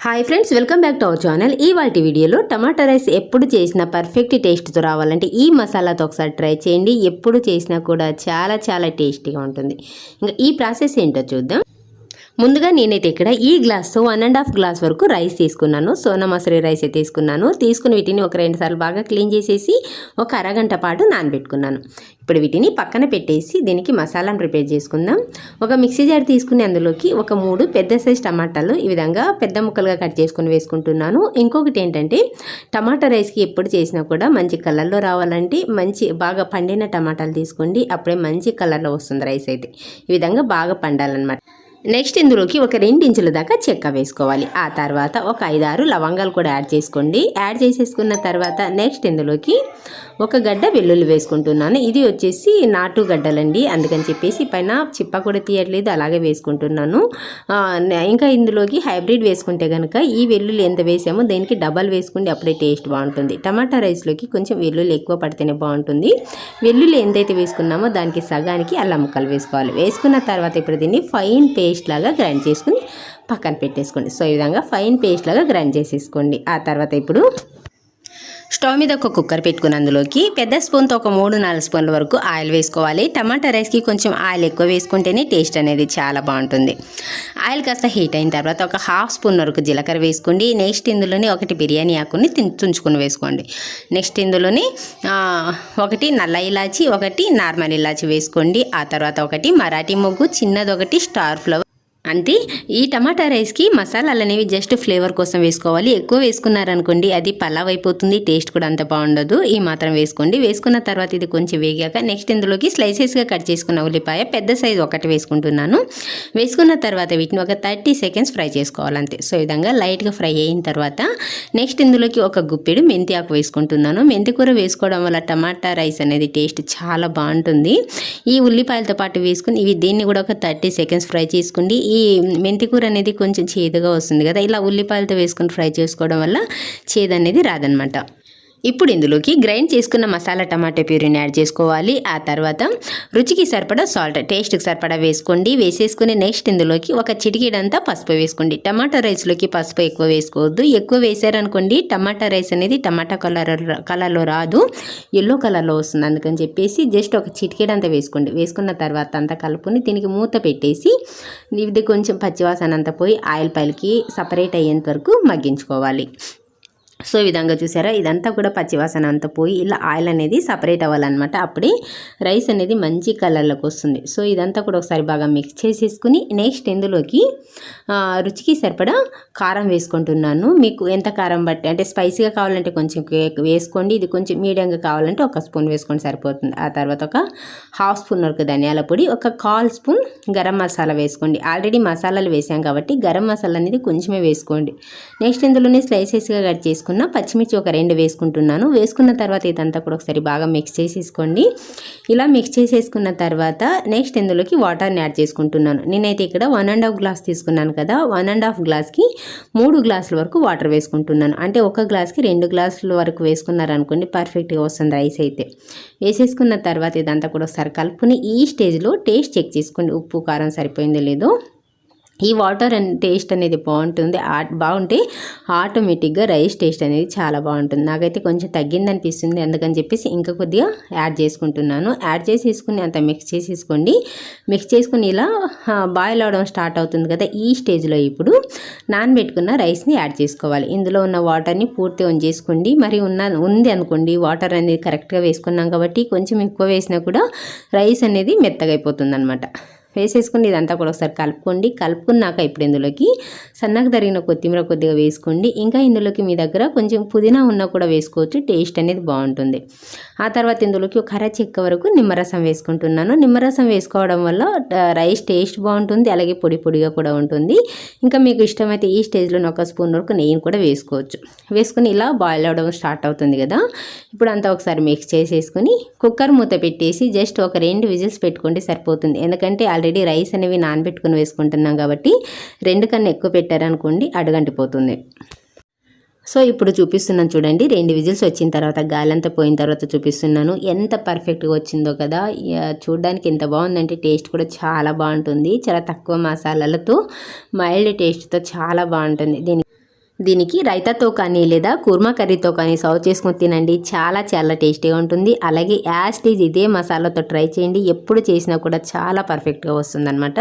Hi friends welcome back to our channel ఈ వాటి వీడియోలో టమాటా రైస్ ఎప్పుడు చేసినా పర్ఫెక్ట్ టేస్ట్తో రావాలంటే ఈ మసాలాతో ఒకసారి ట్రై చేయండి. ఎప్పుడు చేసినా కూడా చాలా చాలా టేస్టీగా ఉంటుంది. ఇంకా ఈ ప్రాసెస్ ఏంటో చూద్దాం. ముందుగా నేనైతే ఇక్కడ ఈ గ్లాస్తో వన్ అండ్ హాఫ్ గ్లాస్ వరకు రైస్ తీసుకున్నాను. సోనా మసూరి రైస్ అయితే తీసుకున్నాను. తీసుకుని వీటిని ఒక రెండు సార్లు బాగా క్లీన్ చేసేసి ఒక అరగంట పాటు నానబెట్టుకున్నాను. ఇప్పుడు వీటిని పక్కన పెట్టేసి దీనికి మసాలాను ప్రిపేర్ చేసుకుందాం. ఒక మిక్సీ జార్ తీసుకుని అందులోకి ఒక మూడు పెద్ద సైజ్ టమాటాలు ఈ విధంగా పెద్ద ముక్కలుగా కట్ చేసుకుని వేసుకుంటున్నాను. ఇంకొకటి ఏంటంటే టమాటా రైస్కి ఎప్పుడు చేసినా కూడా మంచి కలర్లో రావాలంటే మంచి బాగా పండిన టమాటాలు తీసుకోండి. అప్పుడే మంచి కలర్లో వస్తుంది రైస్ అయితే. ఈ విధంగా బాగా పండాలన్నమాట. నెక్స్ట్ ఇందులోకి ఒక రెండు ఇంచుల దాకా చెక్క వేసుకోవాలి. ఆ తర్వాత ఒక ఐదారు లవంగాలు కూడా యాడ్ చేసుకోండి. యాడ్ చేసేసుకున్న తర్వాత నెక్స్ట్ ఇందులోకి ఒక గడ్డ వెల్లుల్లి వేసుకుంటున్నాను. ఇది వచ్చేసి నాటు గడ్డలండి. అందుకని చెప్పేసి పైన చిప్ప కూడా తీయట్లేదు అలాగే వేసుకుంటున్నాను. ఇంకా ఇందులోకి హైబ్రిడ్ వేసుకుంటే కనుక ఈ వెల్లుల్లి ఎంత వేసామో దీనికి డబల్ వేసుకుంటే అప్పుడే టేస్ట్ బాగుంటుంది. టమాటా రైస్లోకి కొంచెం వెల్లుల్లి ఎక్కువ పడితేనే బాగుంటుంది. వెల్లుల్లి ఎంతైతే వేసుకున్నామో దానికి సగానికి అల్లం ముక్కలు వేసుకోవాలి. వేసుకున్న తర్వాత ఇప్పుడు దీన్ని ఫైన్ పేస్ట్ లాగా గ్రైండ్ చేసుకుని పక్కన పెట్టేసుకోండి. సో ఈ విధంగా ఫైన్ పేస్ట్ లాగా గ్రైండ్ చేసేసుకోండి. ఆ తర్వాత ఇప్పుడు స్టవ్ మీద ఒక కుక్కర్ పెట్టుకుని అందులోకి పెద్ద స్పూన్తో ఒక మూడు నాలుగు స్పూన్ల వరకు ఆయిల్ వేసుకోవాలి. టమాటా రైస్కి కొంచెం ఆయిల్ ఎక్కువ వేసుకుంటేనే టేస్ట్ అనేది చాలా బాగుంటుంది. ఆయిల్ కాస్త హీట్ అయిన తర్వాత ఒక హాఫ్ స్పూన్ వరకు జీలకర్ర వేసుకోండి. నెక్స్ట్ ఇందులోనే ఒకటి బిర్యానీ ఆకుని తుంచుకుని వేసుకోండి. నెక్స్ట్ ఇందులోని ఒకటి నల్ల ఇలాచి ఒకటి నార్మల్ ఇలాచి వేసుకోండి. ఆ తర్వాత ఒకటి మరాఠీ మొగ్గు చిన్నది ఒకటి స్టార్ ఫ్లవర్. అంతే ఈ టమాటా రైస్కి మసాలాలు అనేవి జస్ట్ ఫ్లేవర్ కోసం వేసుకోవాలి. ఎక్కువ వేసుకున్నారనుకోండి అది పలావ్ అయిపోతుంది టేస్ట్ కూడా అంత బాగుండదు. ఈ మాత్రం వేసుకోండి. వేసుకున్న తర్వాత ఇది కొంచెం వేగాక నెక్స్ట్ ఇందులోకి స్లైసెస్గా కట్ చేసుకున్న ఉల్లిపాయ పెద్ద సైజు ఒకటి వేసుకుంటున్నాను. వేసుకున్న తర్వాత వీటిని ఒక థర్టీ సెకండ్స్ ఫ్రై చేసుకోవాలంతే. సో ఈ విధంగా లైట్గా ఫ్రై అయిన తర్వాత నెక్స్ట్ ఇందులోకి ఒక గుప్పెడు మెంతి ఆకు వేసుకుంటున్నాను. మెంతి కూర వేసుకోవడం వల్ల టమాటా రైస్ అనేది టేస్ట్ చాలా బాగుంటుంది. ఈ ఉల్లిపాయలతో పాటు వేసుకుని ఇవి దీన్ని కూడా ఒక థర్టీ సెకండ్స్ ఫ్రై చేసుకోండి ఈ మెంతి కూర అనేది కొంచెం చేదుగా వస్తుంది కదా ఇలా ఉల్లిపాయలతో వేసుకొని ఫ్రై చేసుకోవడం వల్ల చేదు అనేది రాదనమాట. ఇప్పుడు ఇందులోకి గ్రైండ్ చేసుకున్న మసాలా టమాటా ప్యూరీని యాడ్ చేసుకోవాలి. ఆ తర్వాత రుచికి సరిపడా సాల్ట్ టేస్ట్కి సరిపడా వేసుకోండి. వేసేసుకుని నెక్స్ట్ ఇందులోకి ఒక చిటికీడంతా పసుపు వేసుకోండి. టమాటా రైస్లోకి పసుపు ఎక్కువ వేసుకోవద్దు. ఎక్కువ వేసారనుకోండి టమాటా రైస్ అనేది టమాటా కలర్ కలర్లో రాదు. ఎల్లో కలర్లో వస్తుంది అందుకని చెప్పేసి జస్ట్ ఒక చిటికీడంతా వేసుకోండి. వేసుకున్న తర్వాత అంతా కలుపుని దీనికి మూత పెట్టేసి ఇది కొంచెం పచ్చివాసన అంతా పోయి ఆయిల్ పైలకి సపరేట్ అయ్యేంత వరకు మగ్గించుకోవాలి. సో ఈ విధంగా చూసారా? ఇదంతా కూడా పచ్చివాసన అంతా పోయి ఇలా ఆయిల్ అనేది సపరేట్ అవ్వాలన్నమాట. అప్పుడే రైస్ అనేది మంచి కలర్లోకి వస్తుంది. సో ఇదంతా కూడా ఒకసారి బాగా మిక్స్ చేసేసుకుని నెక్స్ట్ ఇందులోకి రుచికి సరిపడా కారం వేసుకుంటున్నాను. మీకు ఎంత కారం బట్టి అంటే స్పైసీగా కావాలంటే కొంచెం వేసుకోండి. ఇది కొంచెం మీడియంగా కావాలంటే ఒక స్పూన్ వేసుకోండి సరిపోతుంది. ఆ తర్వాత ఒక హాఫ్ స్పూన్ వరకు ధనియాల పొడి ఒక కాల్ స్పూన్ గరం మసాలా వేసుకోండి. ఆల్రెడీ మసాలాలు వేసాం కాబట్టి గరం మసాలా అనేది కొంచెమే వేసుకోండి. నెక్స్ట్ ఇందులోనే స్లైసెస్గా కట్ వేసుకున్న పచ్చిమిర్చి ఒక రెండు వేసుకుంటున్నాను. వేసుకున్న తర్వాత ఇదంతా కూడా ఒకసారి బాగా మిక్స్ చేసేసుకోండి. ఇలా మిక్స్ చేసేసుకున్న తర్వాత నెక్స్ట్ ఇందులోకి వాటర్ని యాడ్ చేసుకుంటున్నాను. నేనైతే ఇక్కడ వన్ అండ్ హాఫ్ గ్లాస్ తీసుకున్నాను కదా. వన్ అండ్ హాఫ్ గ్లాస్కి మూడు గ్లాసుల వరకు వాటర్ వేసుకుంటున్నాను. అంటే ఒక గ్లాస్కి రెండు గ్లాసుల వరకు వేసుకున్నారనుకోండి పర్ఫెక్ట్గా వస్తుంది రైస్ అయితే. వేసేసుకున్న తర్వాత ఇదంతా కూడా ఒకసారి కలుపుని ఈ స్టేజ్లో టేస్ట్ చెక్ చేసుకోండి. ఉప్పు కారం సరిపోయిందో లేదో. ఈ వాటర్ అండ్ టేస్ట్ అనేది బాగుంటుంది. బాగుంటే ఆటోమేటిక్గా రైస్ టేస్ట్ అనేది చాలా బాగుంటుంది. నాకైతే కొంచెం తగ్గింది అనిపిస్తుంది అందుకని చెప్పేసి ఇంకా కొద్దిగా యాడ్ చేసుకుంటున్నాను. యాడ్ చేసేసుకుని అంత మిక్స్ చేసేసుకోండి. మిక్స్ చేసుకుని ఇలా బాయిల్ అవడం స్టార్ట్ అవుతుంది కదా ఈ స్టేజ్లో ఇప్పుడు నానబెట్టుకున్న రైస్ని యాడ్ చేసుకోవాలి. ఇందులో ఉన్న వాటర్ని పూర్తిగా చేసుకోండి. మరి ఉన్న ఉంది అనుకోండి వాటర్ అనేది కరెక్ట్గా వేసుకున్నాం కాబట్టి కొంచెం ఎక్కువ వేసినా కూడా రైస్ అనేది మెత్తగా అయిపోతుంది అనమాట వేసేసుకుని ఇదంతా కూడా ఒకసారి కలుపుకోండి. కలుపుకున్నాక ఇప్పుడు ఇందులోకి సన్నగా తరిగిన కొత్తిమీర కొద్దిగా వేసుకోండి. ఇంకా ఇందులోకి మీ దగ్గర కొంచెం పుదీనా ఉన్నా కూడా వేసుకోవచ్చు. టేస్ట్ అనేది బాగుంటుంది. ఆ తర్వాత ఇందులోకి ఒక అర చెక్క వరకు నిమ్మరసం వేసుకుంటున్నాను. నిమ్మరసం వేసుకోవడం వల్ల రైస్ టేస్ట్ బాగుంటుంది. అలాగే పొడి పొడిగా కూడా ఉంటుంది. ఇంకా మీకు ఇష్టమైతే ఈ స్టేజ్లో ఒక స్పూన్ వరకు నెయ్యిని కూడా వేసుకోవచ్చు. వేసుకుని ఇలా బాయిల్ అవ్వడం స్టార్ట్ అవుతుంది కదా. ఇప్పుడు అంతా ఒకసారి మిక్స్ చేసేసుకుని కుక్కర్ మూత పెట్టేసి జస్ట్ ఒక రెండు విజిల్స్ పెట్టుకుంటే సరిపోతుంది. ఎందుకంటే ఆల్రెడీ రైస్ అనేవి నానబెట్టుకుని వేసుకుంటున్నాం కాబట్టి రెండు కన్నా ఎక్కువ పెట్టారనుకోండి అడగంటిపోతుంది. సో ఇప్పుడు చూపిస్తున్నాను చూడండి. రెండు విజిల్స్ వచ్చిన తర్వాత గాలంతా పోయిన తర్వాత చూపిస్తున్నాను. ఎంత పర్ఫెక్ట్గా వచ్చిందో కదా. చూడడానికి ఎంత బాగుందంటే టేస్ట్ కూడా చాలా బాగుంటుంది. చాలా తక్కువ మసాలాలతో మైల్డ్ టేస్ట్తో చాలా బాగుంటుంది. దీని దీనికి రైతాతో కానీ లేదా కుర్మా కర్రీతో కానీ సర్వ్ చేసుకొని తినండి. చాలా చాలా టేస్టీగా ఉంటుంది. అలాగే యాస్టీజ్ ఇదే మసాలాతో ట్రై చేయండి. ఎప్పుడు చేసినా కూడా చాలా పర్ఫెక్ట్గా వస్తుందన్నమాట.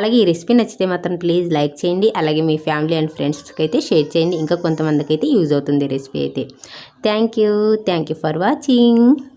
అలాగే ఈ రెసిపీ నచ్చితే మాత్రం ప్లీజ్ లైక్ చేయండి. అలాగే మీ ఫ్యామిలీ అండ్ ఫ్రెండ్స్కి అయితే షేర్ చేయండి. ఇంకా కొంతమందికి అయితే యూజ్ అవుతుంది రెసిపీ అయితే. Thank you. Thank you for watching.